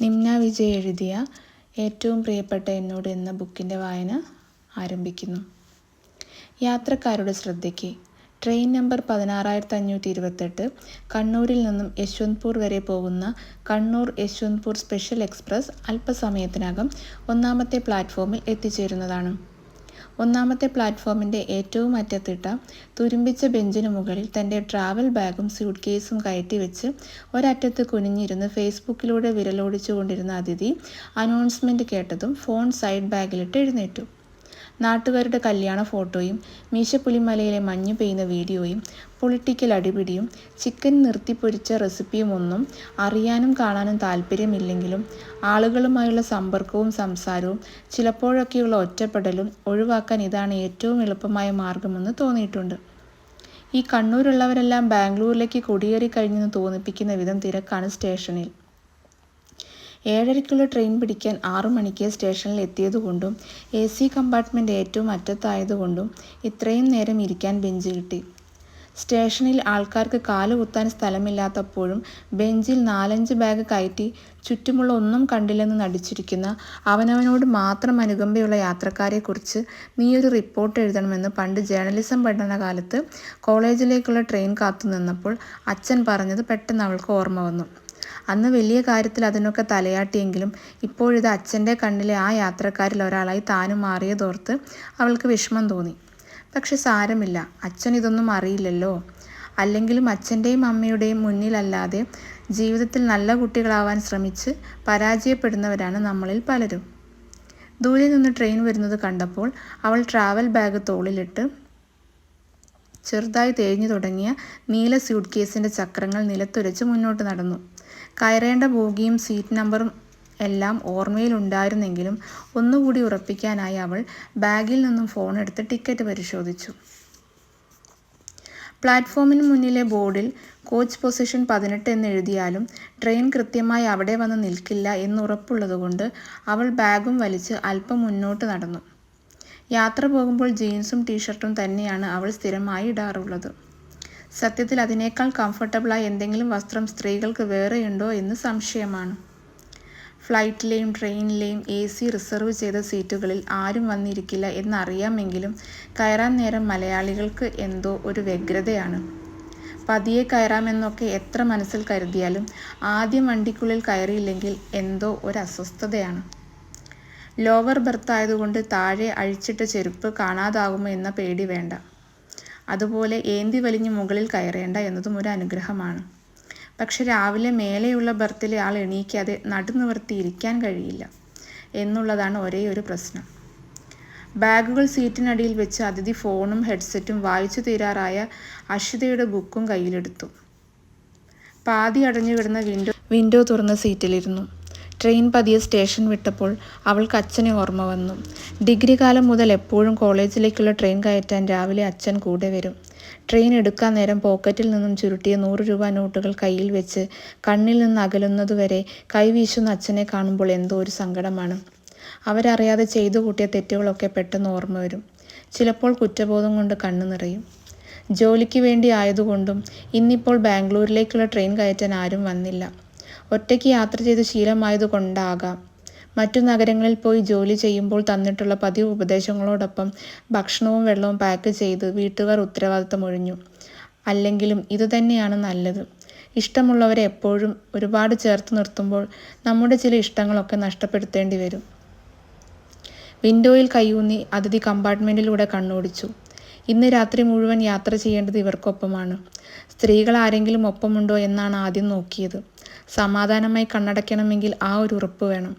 നിമ്ന വിജയ് എഴുതിയ ഏറ്റവും പ്രിയപ്പെട്ട എന്നോട് എന്ന ബുക്കിന്റെ വായന ആരംഭിക്കുന്നു. യാത്രക്കാരുടെ ശ്രദ്ധയ്ക്ക്. ട്രെയിൻ നമ്പർ പതിനാറായിരത്തി അഞ്ഞൂറ്റി ഇരുപത്തെട്ട് കണ്ണൂരിൽ നിന്നും യശ്വന്ത്പൂർ വരെ പോകുന്ന കണ്ണൂർ യശ്വന്ത്പൂർ സ്പെഷ്യൽ എക്സ്പ്രസ് അല്പസമയത്തിനകം ഒന്നാമത്തെ പ്ലാറ്റ്ഫോമിൽ എത്തിച്ചേരുന്നതാണ്. ഒന്നാമത്തെ പ്ലാറ്റ്ഫോമിന്റെ ഏറ്റവും അറ്റത്തിട്ട തുരുമ്പിച്ച ബെഞ്ചിനു മുകളിൽ തന്റെ ട്രാവൽ ബാഗും സ്യൂട്ട് കേസും കയറ്റിവെച്ച് ഒരറ്റത്ത് കുനിഞ്ഞിരുന്ന് ഫേസ്ബുക്കിലൂടെ വിരലോടിച്ചുകൊണ്ടിരുന്ന അതിഥി അനൗൺസ്മെന്റ് കേട്ടതും ഫോൺ സൈഡ് ബാഗിലിട്ട് എഴുന്നേറ്റു. നാട്ടുകാരുടെ കല്യാണ ഫോട്ടോയും മീശപ്പുലിമലയിലെ മഞ്ഞു പെയ്യുന്ന വീഡിയോയും പൊളിറ്റിക്കൽ അടിപിടിയും ചിക്കൻ നിർത്തിപ്പൊരിച്ച റെസിപ്പിയുമൊന്നും അറിയാനും കാണാനും താല്പര്യമില്ലെങ്കിലും ആളുകളുമായുള്ള സമ്പർക്കവും സംസാരവും ചിലപ്പോഴൊക്കെയുള്ള ഒറ്റപ്പെടലും ഒഴിവാക്കാൻ ഇതാണ് ഏറ്റവും എളുപ്പമായ മാർഗമെന്ന് തോന്നിയിട്ടുണ്ട്. ഈ കണ്ണൂരുള്ളവരെല്ലാം ബാംഗ്ലൂരിലേക്ക് കുടിയേറി കഴിഞ്ഞെന്ന് തോന്നിപ്പിക്കുന്ന വിധം തിരക്കാണ് സ്റ്റേഷനിൽ. ഏഴരയ്ക്കുള്ള ട്രെയിൻ പിടിക്കാൻ ആറു മണിക്ക് സ്റ്റേഷനിൽ എത്തിയതുകൊണ്ടും എ സി കമ്പാർട്ട്മെന്റ് ഏറ്റവും അറ്റത്തായതുകൊണ്ടും ഇത്രയും നേരം ഇരിക്കാൻ ബെഞ്ച് കിട്ടി സ്റ്റേഷനിൽ ആൾക്കാർക്ക് കാലുകുത്താൻ സ്ഥലമില്ലാത്തപ്പോഴും ബെഞ്ചിൽ നാലഞ്ച് ബാഗ് കയറ്റി ചുറ്റുമുള്ള ഒന്നും കണ്ടില്ലെന്ന് നടിച്ചിരിക്കുന്ന അവനവനോട് മാത്രം അനുകമ്പയുള്ള യാത്രക്കാരെക്കുറിച്ച് നീയൊരു റിപ്പോർട്ട് എഴുതണമെന്ന് പണ്ട് ജേർണലിസം പഠനകാലത്ത് കോളേജിലേക്കുള്ള ട്രെയിൻ കാത്തു നിന്നപ്പോൾ അച്ഛൻ പറഞ്ഞത് പെട്ടെന്ന് അവൾക്ക് ഓർമ്മ വന്നു. അന്ന് വലിയ കാര്യത്തിൽ അതിനൊക്കെ തലയാട്ടിയെങ്കിലും ഇപ്പോഴിത് അച്ഛന്റെ കണ്ണിലെ ആ യാത്രക്കാരിൽ ഒരാളായി താനും മാറിയതോർത്ത് അവൾക്ക് വിഷമം തോന്നി. പക്ഷെ സാരമില്ല. അച്ഛൻ ഇതൊന്നും അറിയില്ലല്ലോ. അല്ലെങ്കിലും അച്ഛന്റെയും അമ്മയുടെയും മുന്നിലല്ലാതെ ജീവിതത്തിൽ നല്ല കുട്ടികളാവാൻ ശ്രമിച്ച് പരാജയപ്പെടുന്നവരാണ് നമ്മളിൽ പലരും. ദൂരെ നിന്ന് ട്രെയിൻ വരുന്നത് കണ്ടപ്പോൾ അവൾ ട്രാവൽ ബാഗ് തോളിലിട്ട് ചെറുതായി തേഞ്ഞു തുടങ്ങിയ നീല സ്യൂട്ട് കേസിന്റെ ചക്രങ്ങൾ നിലത്തുരച്ച് മുന്നോട്ട് നടന്നു. കയറേണ്ട ബോഗിയും സീറ്റ് നമ്പറും എല്ലാം ഓർമ്മയിലുണ്ടായിരുന്നെങ്കിലും ഒന്നുകൂടി ഉറപ്പിക്കാനായി അവൾ ബാഗിൽ നിന്നും ഫോൺ എടുത്ത് ടിക്കറ്റ് പരിശോധിച്ചു. പ്ലാറ്റ്ഫോമിന് മുന്നിലെ ബോർഡിൽ കോച്ച് പൊസിഷൻ പതിനെട്ട് എന്ന് എഴുതിയാലും ട്രെയിൻ കൃത്യമായി അവിടെ വന്ന് നിൽക്കില്ല എന്നുറപ്പുള്ളതുകൊണ്ട് അവൾ ബാഗും വലിച്ച് അല്പം മുന്നോട്ട് നടന്നു. യാത്ര പോകുമ്പോൾ ജീൻസും ടീഷർട്ടും തന്നെയാണ് അവൾ സ്ഥിരമായി ഇടാറുള്ളത്. സത്യത്തിൽ അതിനേക്കാൾ കംഫർട്ടബിളായ എന്തെങ്കിലും വസ്ത്രം സ്ത്രീകൾക്ക് വേറെയുണ്ടോ എന്ന് സംശയമാണ്. ഫ്ലൈറ്റിലെയും ട്രെയിനിലെയും എ സി റിസർവ് ചെയ്ത സീറ്റുകളിൽ ആരും വന്നിരിക്കില്ല എന്നറിയാമെങ്കിലും കയറാൻ നേരം മലയാളികൾക്ക് എന്തോ ഒരു വ്യഗ്രതയാണ്. പതിയെ കയറാമെന്നൊക്കെ എത്ര മനസ്സിൽ കരുതിയാലും ആദ്യം വണ്ടിക്കുള്ളിൽ കയറിയില്ലെങ്കിൽ എന്തോ ഒരു അസ്വസ്ഥതയാണ്. ലോവർ ബർത്ത് ആയതുകൊണ്ട് താഴെ അഴിച്ചിട്ട ചെരുപ്പ് കാണാതാകുമോ എന്ന പേടി വേണ്ട. അതുപോലെ ഏന്തി വലിഞ്ഞ് മുകളിൽ കയറേണ്ട എന്നതും ഒരു അനുഗ്രഹമാണ്. പക്ഷെ രാവിലെ മേലെയുള്ള ബർത്തിലെ ആൾ എണീക്കാതെ നടുനിവർത്തി ഇരിക്കാൻ കഴിയില്ല എന്നുള്ളതാണ് ഒരേ ഒരു പ്രശ്നം. ബാഗുകൾ സീറ്റിനടിയിൽ വെച്ച് അതിഥി ഫോണും ഹെഡ്സെറ്റും വായിച്ചു തീരാറായ അഷിതയുടെ ബുക്കും കയ്യിലെടുത്തു. പാതി അടഞ്ഞു കിടന്ന വിൻഡോ വിൻഡോ തുറന്ന സീറ്റിലിരുന്നു. ട്രെയിൻ പതിയെ സ്റ്റേഷൻ വിട്ടപ്പോൾ അവൾക്ക് അച്ഛനെ ഓർമ്മ വന്നു. ഡിഗ്രി കാലം മുതൽ എപ്പോഴും കോളേജിലേക്കുള്ള ട്രെയിൻ കയറ്റാൻ രാവിലെ അച്ഛൻ കൂടെ വരും. ട്രെയിൻ എടുക്കാൻ നേരം പോക്കറ്റിൽ നിന്നും ചുരുട്ടിയ നൂറ് രൂപ നോട്ടുകൾ കയ്യിൽ വെച്ച് കണ്ണിൽ നിന്ന് അകലുന്നതുവരെ കൈവീശുന്ന അച്ഛനെ കാണുമ്പോൾ എന്തോ ഒരു സങ്കടമാണ്. അവരറിയാതെ ചെയ്തു കൂട്ടിയ തെറ്റുകളൊക്കെ പെട്ടെന്ന് ഓർമ്മ വരും. ചിലപ്പോൾ കുറ്റബോധം കൊണ്ട് കണ്ണു നിറയും. ജോലിക്ക് വേണ്ടി ആയതുകൊണ്ടും ഇന്നിപ്പോൾ ബാംഗ്ലൂരിലേക്കുള്ള ട്രെയിൻ കയറ്റാൻ ആരും വന്നില്ല. ഒറ്റയ്ക്ക് യാത്ര ചെയ്ത് ശീലമായതുകൊണ്ടാകാം മറ്റു നഗരങ്ങളിൽ പോയി ജോലി ചെയ്യുമ്പോൾ തന്നിട്ടുള്ള പതിവ് ഉപദേശങ്ങളോടൊപ്പം ഭക്ഷണവും വെള്ളവും പാക്ക് ചെയ്ത് വീട്ടുകാർ ഉത്തരവാദിത്തം ഒഴിഞ്ഞു. അല്ലെങ്കിലും ഇതുതന്നെയാണ് നല്ലത്. ഇഷ്ടമുള്ളവരെ എപ്പോഴും ഒരുപാട് ചേർത്ത് നിർത്തുമ്പോൾ നമ്മുടെ ചില ഇഷ്ടങ്ങളൊക്കെ നഷ്ടപ്പെടുത്തേണ്ടി വരും. വിൻഡോയിൽ കൈയൂന്നി അതിഥി കമ്പാർട്ട്മെന്റിലൂടെ കണ്ണോടിച്ചു. ഇന്ന് രാത്രി മുഴുവൻ യാത്ര ചെയ്യേണ്ടത് ഇവർക്കൊപ്പമാണ്. സ്ത്രീകൾ ആരെങ്കിലും ഒപ്പമുണ്ടോ എന്നാണ് ആദ്യം നോക്കിയത്. സമാധാനമായി കണ്ണടയ്ക്കണമെങ്കിൽ ആ ഒരു ഉറപ്പ് വേണം.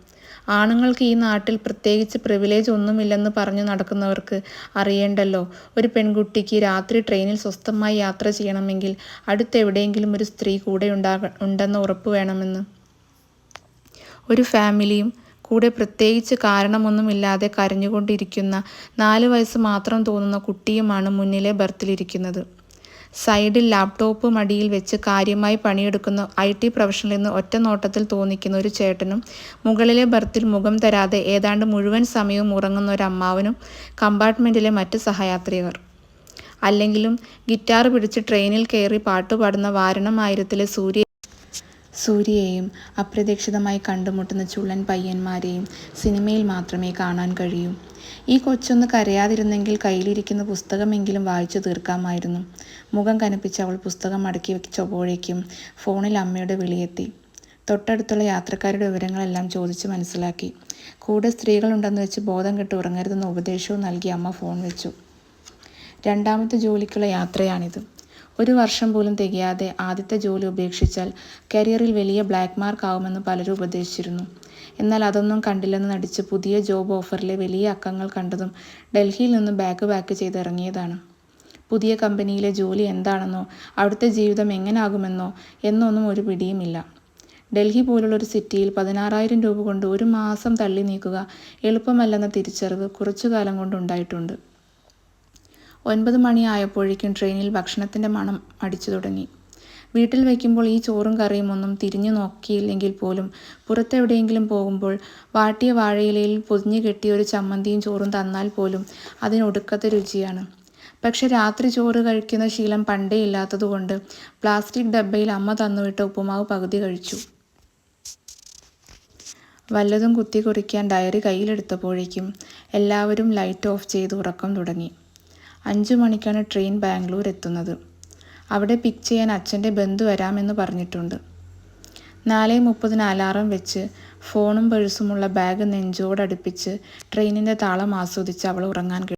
ആണുങ്ങൾക്ക് ഈ നാട്ടിൽ പ്രത്യേകിച്ച് പ്രിവിലേജ് ഒന്നുമില്ലെന്ന് പറഞ്ഞു നടക്കുന്നവർക്ക് അറിയേണ്ടല്ലോ. ഒരു പെൺകുട്ടിക്ക് രാത്രി ട്രെയിനിൽ സ്വസ്ഥമായി യാത്ര ചെയ്യണമെങ്കിൽ അടുത്തെവിടെയെങ്കിലും ഒരു സ്ത്രീ കൂടെ ഉണ്ടാക ഉണ്ടെന്ന് ഉറപ്പ് വേണമെന്ന്. ഒരു ഫാമിലിയും കൂടെ പ്രത്യേകിച്ച് കാരണമൊന്നുമില്ലാതെ കരഞ്ഞുകൊണ്ടിരിക്കുന്ന നാല് വയസ്സ് മാത്രം തോന്നുന്ന കുട്ടിയുമാണ് മുന്നിലെ ബർത്തിലിരിക്കുന്നത്. സൈഡിൽ ലാപ്ടോപ്പ് മടിയിൽ വെച്ച് കാര്യമായി പണിയെടുക്കുന്ന ഐ ടി പ്രൊഫഷണൽ എന്ന് ഒറ്റ നോട്ടത്തിൽ തോന്നിക്കുന്ന ഒരു ചേട്ടനും മുകളിലെ ബർത്തിൽ മുഖം തരാതെ ഏതാണ്ട് മുഴുവൻ സമയവും ഉറങ്ങുന്ന ഒരു അമ്മാവനും കമ്പാർട്ട്മെന്റിലെ മറ്റ് സഹയാത്രികർ. അല്ലെങ്കിലും ഗിറ്റാർ പിടിച്ച് ട്രെയിനിൽ കയറി പാട്ടുപാടുന്ന വാരണമായിരത്തിലെ സൂര്യ സൂര്യയെയും അപ്രതീക്ഷിതമായി കണ്ടുമുട്ടുന്ന ചുള്ളൻ പയ്യന്മാരെയും സിനിമയിൽ മാത്രമേ കാണാൻ കഴിയൂ. ഈ കൊച്ചൊന്ന് കരയാതിരുന്നെങ്കിൽ കയ്യിലിരിക്കുന്ന പുസ്തകമെങ്കിലും വായിച്ചു തീർക്കാമായിരുന്നു. മുഖം കനപ്പിച്ച് അവൾ പുസ്തകം മടക്കി വെച്ചപ്പോഴേക്കും ഫോണിൽ അമ്മയുടെ വിളിയെത്തി. തൊട്ടടുത്തുള്ള യാത്രക്കാരുടെ വിവരങ്ങളെല്ലാം ചോദിച്ച് മനസ്സിലാക്കി. കൂടെ സ്ത്രീകളുണ്ടെന്ന് വെച്ച് ബോധം കെട്ട് ഉറങ്ങരുതെന്ന ഉപദേശവും നൽകി അമ്മ ഫോൺ വെച്ചു. രണ്ടാമത്തെ ജോലിക്കുള്ള യാത്രയാണിത്. ഒരു വർഷം പോലും തികയാതെ ആദ്യത്തെ ജോലി ഉപേക്ഷിച്ചാൽ കരിയറിൽ വലിയ ബ്ലാക്ക് മാർക്ക് ആവുമെന്ന് പലരും ഉപദേശിച്ചിരുന്നു. എന്നാൽ അതൊന്നും കണ്ടില്ലെന്ന് നടിച്ച് പുതിയ ജോബ് ഓഫറിലെ വലിയ അക്കങ്ങൾ കണ്ടതും ഡൽഹിയിൽ നിന്ന് ബാക്ക് ബാക്ക് ചെയ്ത് ഇറങ്ങിയതാണ്. പുതിയ കമ്പനിയിലെ ജോലി എന്താണെന്നോ അവിടുത്തെ ജീവിതം എങ്ങനാകുമെന്നോ എന്നൊന്നും ഒരു പിടിയുമില്ല. ഡൽഹി പോലുള്ളൊരു സിറ്റിയിൽ പതിനാറായിരം രൂപ കൊണ്ട് ഒരു മാസം തള്ളി നീക്കുക എളുപ്പമല്ലെന്ന തിരിച്ചറിവ് കുറച്ചുകാലം കൊണ്ട് ഉണ്ടായിട്ടുണ്ട്. ഒൻപത് മണിയായപ്പോഴേക്കും ട്രെയിനിൽ ഭക്ഷണത്തിന്റെ മണം അടിച്ചു തുടങ്ങി. വീട്ടിൽ വയ്ക്കുമ്പോൾ ഈ ചോറും കറിയും ഒന്നും തിരിഞ്ഞു നോക്കിയില്ലെങ്കിൽ പോലും പുറത്തെവിടെയെങ്കിലും പോകുമ്പോൾ വാട്ടിയ വാഴയിലയിൽ പൊതിഞ്ഞു കെട്ടിയ ഒരു ചമ്മന്തിയും ചോറും തന്നാൽ പോലും അതിനൊടുക്കത്തെ രുചിയാണ്. പക്ഷെ രാത്രി ചോറ് കഴിക്കുന്ന ശീലം പണ്ടേ ഇല്ലാത്തതുകൊണ്ട് പ്ലാസ്റ്റിക് ഡബ്ബയിൽ അമ്മ തന്നുവിട്ട ഉപ്പുമാവ് പകുതി കഴിച്ചു. വല്ലതും കുത്തി കുറിക്കാൻ ഡയറി കയ്യിലെടുത്തപ്പോഴേക്കും എല്ലാവരും ലൈറ്റ് ഓഫ് ചെയ്ത് ഉറക്കം തുടങ്ങി. അഞ്ചു മണിക്കാണ് ട്രെയിൻ ബാംഗ്ലൂർ എത്തുന്നത്. അവിടെ പിക്ക് ചെയ്യാൻ അച്ഛന്റെ ബന്ധു വരാമെന്ന് പറഞ്ഞിട്ടുണ്ട്. നാല് മുപ്പതിന് അലാറം വെച്ച് ഫോണും പേഴ്സുമുള്ള ബാഗ് നെഞ്ചോടടുപ്പിച്ച് ട്രെയിനിന്റെ താളം ആസ്വദിച്ച് അവൾ ഉറങ്ങാൻ.